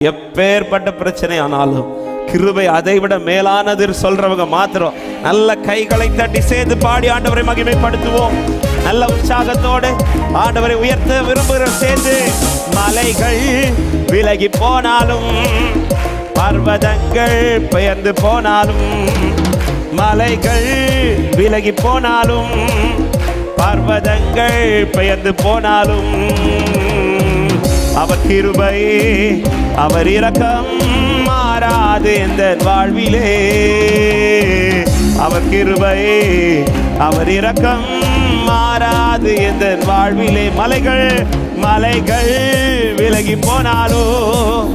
எப்பேற்பட்ட பிரச்சனை ஆனாலும் கிருபை அதை விட மேலானது சொல்றவங்க மாத்திரம் நல்ல கைகளை தட்டி சேர்ந்து பாடி ஆண்டவரை மகிமைப்படுத்துவோம். நல்ல உற்சாகத்தோடு ஆண்டவரை உயர்த்த விரும்புகிற சேர்ந்து மலைகள் விலகி போனாலும் பர்வதங்கள் பெயர்ந்து போனாலும் மலைகள் விலகி போனாலும் பர்வதங்கள் பெயர்ந்து போனாலும் அவர் கிருபை அவர் இரக்கம் மாறாது எந்த வாழ்விலே. அவர் கிருபை அவர் இரக்கம் மாறாது எந்த வாழ்விலே. மலைகள் மலைகள் விலகி போனாலும்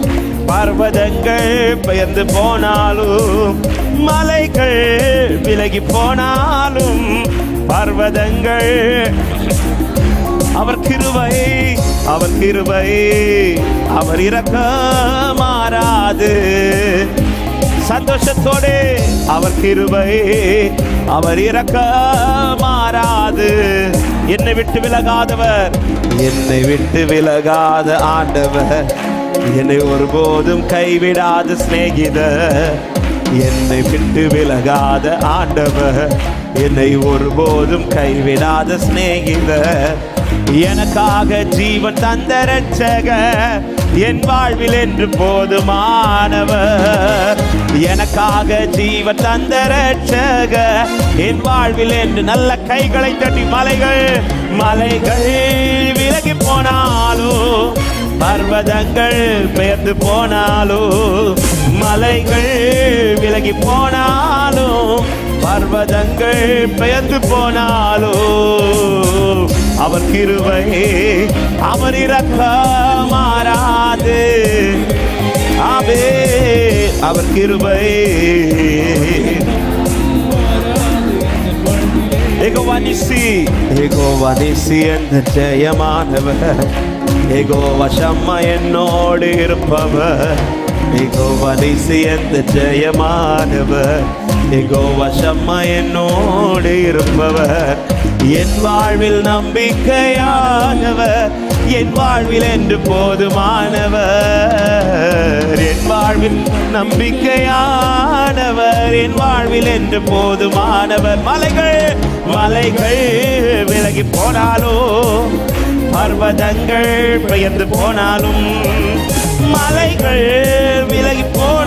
பர்வதங்கள் பெயர்ந்து போனாலும் மலைகள் விலகி போனாலும் பர்வதங்கள். அவர் கிருபை அவர் கிருபை அவர் இறக்க மாறாது சந்தோஷத்தோடு அவர் கிருபை அவர் இறக்க மாறாது என்னை விட்டு விலகாதவர். என்னை விட்டு விலகாத ஆண்டவர். என்னை ஒருபோதும் கைவிடாத சிநேகிதர். என்னை விட்டு விலகாத ஆண்டவர். என்னை ஒருபோதும் கைவிடாத சிநேகிதர். எனக்காக ஜீவன் தந்த ரட்சக என் வாழ்வில் என்று போதுமானவர். எனக்காக ஜீவன் தந்த ரட்சக என் வாழ்வில் என்று நல்ல கைகளை தட்டி மலைகள் மலைகள் விலகி போனாலோ பர்வதங்கள் பெயர்ந்து போனாலோ மலைகள் விலகி போனாலும் பர்வதங்கள் பெயர்ந்து போனாலோ. அவர் கிருவை அவர் இறக்க மாறாது ஆவே அவர் கிருவை எகோவானிசி எகோவானிசி என்ற ஜெயமானவர். எகோவசம்மா என்னோடு இருப்பவர். என்ற ஜெயமானவர். எகோவசம்மா என்னோடு இருப்பவர். என் வாழ்வில் நம்பிக்கையானவர். என் வாழ்வில் என்று போதுமானவர். என் வாழ்வில் நம்பிக்கையானவர். என் வாழ்வில் என்று போதுமானவர். மலைகள் மலைகள் விலகி போனாலோ பர்வதங்கள் பெயர்ந்து போனாலும் மலைகள் விலகி போ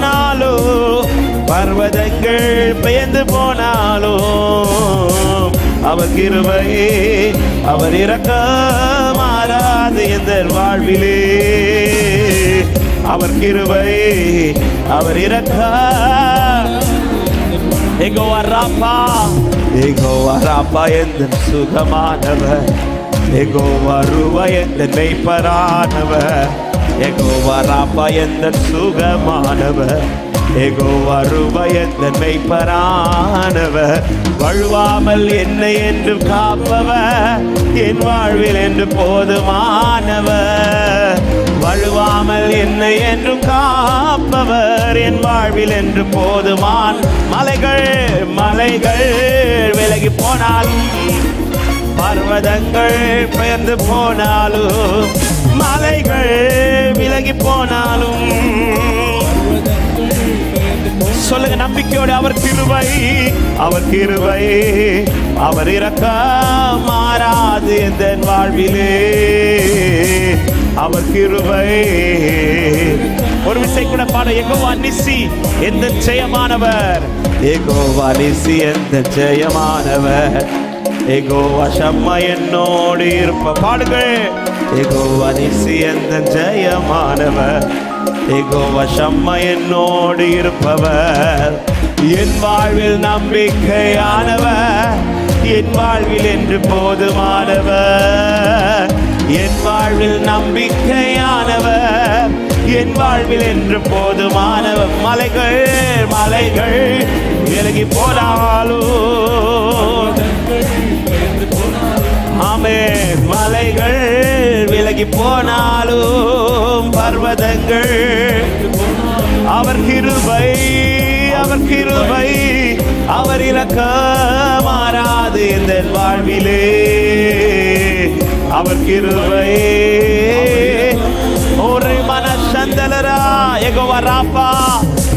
பர்வதங்கள் பெயர்ந்து போனாலும் அவர் கிருபை அவர் இறக்க மாறாது எந்த வாழ்விலே. அவர் கிருபை அவர் இறக்க எங்கோ வர்றாப்பா எங்கோ வர்றாப்பா எந்த சுகமானவர். எங்கோ வருவ எந்த மெய்ப்பரானவர். எங்கோ வராப்பா எந்த சுகமானவர். எகோ வருவ மெய்ப்பரானவர் வழுவாமல் என்னை என்று காப்பவர். என் வாழ்வில் என்று போதுமானவர். வழுவாமல் என்னை என்று காப்பவர். என் வாழ்வில் என்று போதுமான். மலைகள் மலைகள் விலகி போனாலும் பர்வதங்கள் பெயர்ந்து போனாலும் மலைகள் விலகி போனாலும் சொல்லுங்க நம்பிக்கையோடு அவர் கிருபை அவர் கிருபை. அவர் இறக்க மாறாது எந்த வாழ்விலே. அவர் கிருபை. ஒரு விஷயம் கூட பாட எகோவா நிசி எந்த ஜெயமானவர்? எகோவா நிசி எந்த ஜெயமானவர்? எகோவா சம்ம என்னோடு இருப்ப பாடுங்கள். எகோவா நிசி எந்த ஜெயமானவர்? எகோவா சம்மா என்னோடு இருப்பவர். என் வாழ்வில் நம்பிக்கையானவர். என் வாழ்வில் என்று போதுமானவர். என் வாழ்வில் நம்பிக்கையானவர். என் வாழ்வில் என்று போதுமானவர். மலைகள் மலைகள் விலகி போனாலும் ஆமே மலைகள் விலகி போனாலும் பர்வதங்கள். அவர் கிருபை அவர் கிருபை அவர் இலக்க மாறாது இந்த வாழ்விலே. அவர் கிருபை. ஒரு மனசன் ரந்தலரா எகோவா ராப்பா.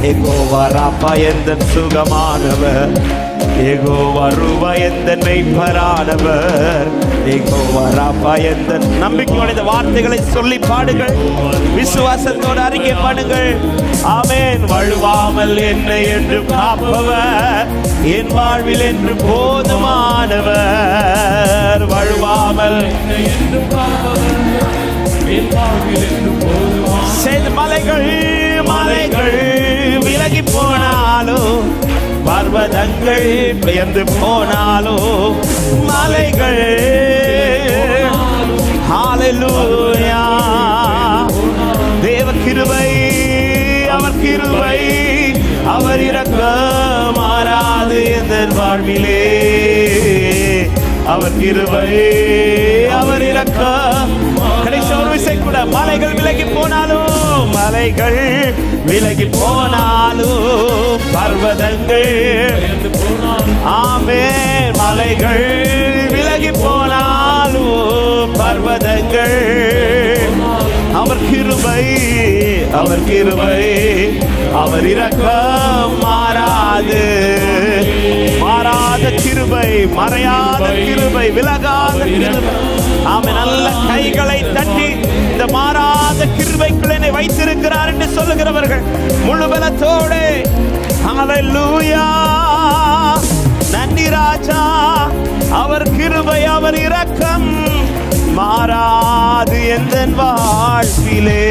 எகோவா ராப்பா எந்த சுகமானவர். எகோவா ரூபா எந்த மெய்ப்பரானவர்? எகோவா ராப்பா நம்பிக்கையோட இந்த வார்த்தைகளை சொல்லி பாடுங்கள். விசுவாசத்தோடு அறிக்கை பாடுங்கள். ஆமேன். வழுவாமல் என்னை என்று காப்பவர். என் வாழ்வில் என்று போதுமானவர். வழுவாமல் செய்து மலைகள் மலைகள் விலகி போனாலும் பர்வதங்கள் பெயர்ந்து போனாலோ மலைகள். ஹாலலூயா தேவ கிருபை அவர் கிருபை அவர் இறக்க மாறாது எந்த வாழ்விலே. அவர் கிருபை அவர் இறக்க கடைசி ஒரு விசை கூட மலைகள் விலகி போனாலும் மலைகள் விலகி போனாலும் பர்வதங்கள் ஆமே மலைகள் விலகி போனாலும் பர்வதங்கள். அவர் கிருபை அவர் கிருபை அவர் இரக்கம் மாறாது. மாறாத கிருபை மறையாத கிருபை விலகாத கிருபை. அவன் நல்ல கைகளை தட்டி இந்த மாறாத கிருபைக்குள் என்னை வைத்திருக்கிறார் என்று சொல்லுகிறவர்கள் முழு பலத்தோடு ஹalleluya நன்றி ராஜா! அவர் கிருபை அவர் இரக்கம் மாறாது எந்த வாழ்விலே.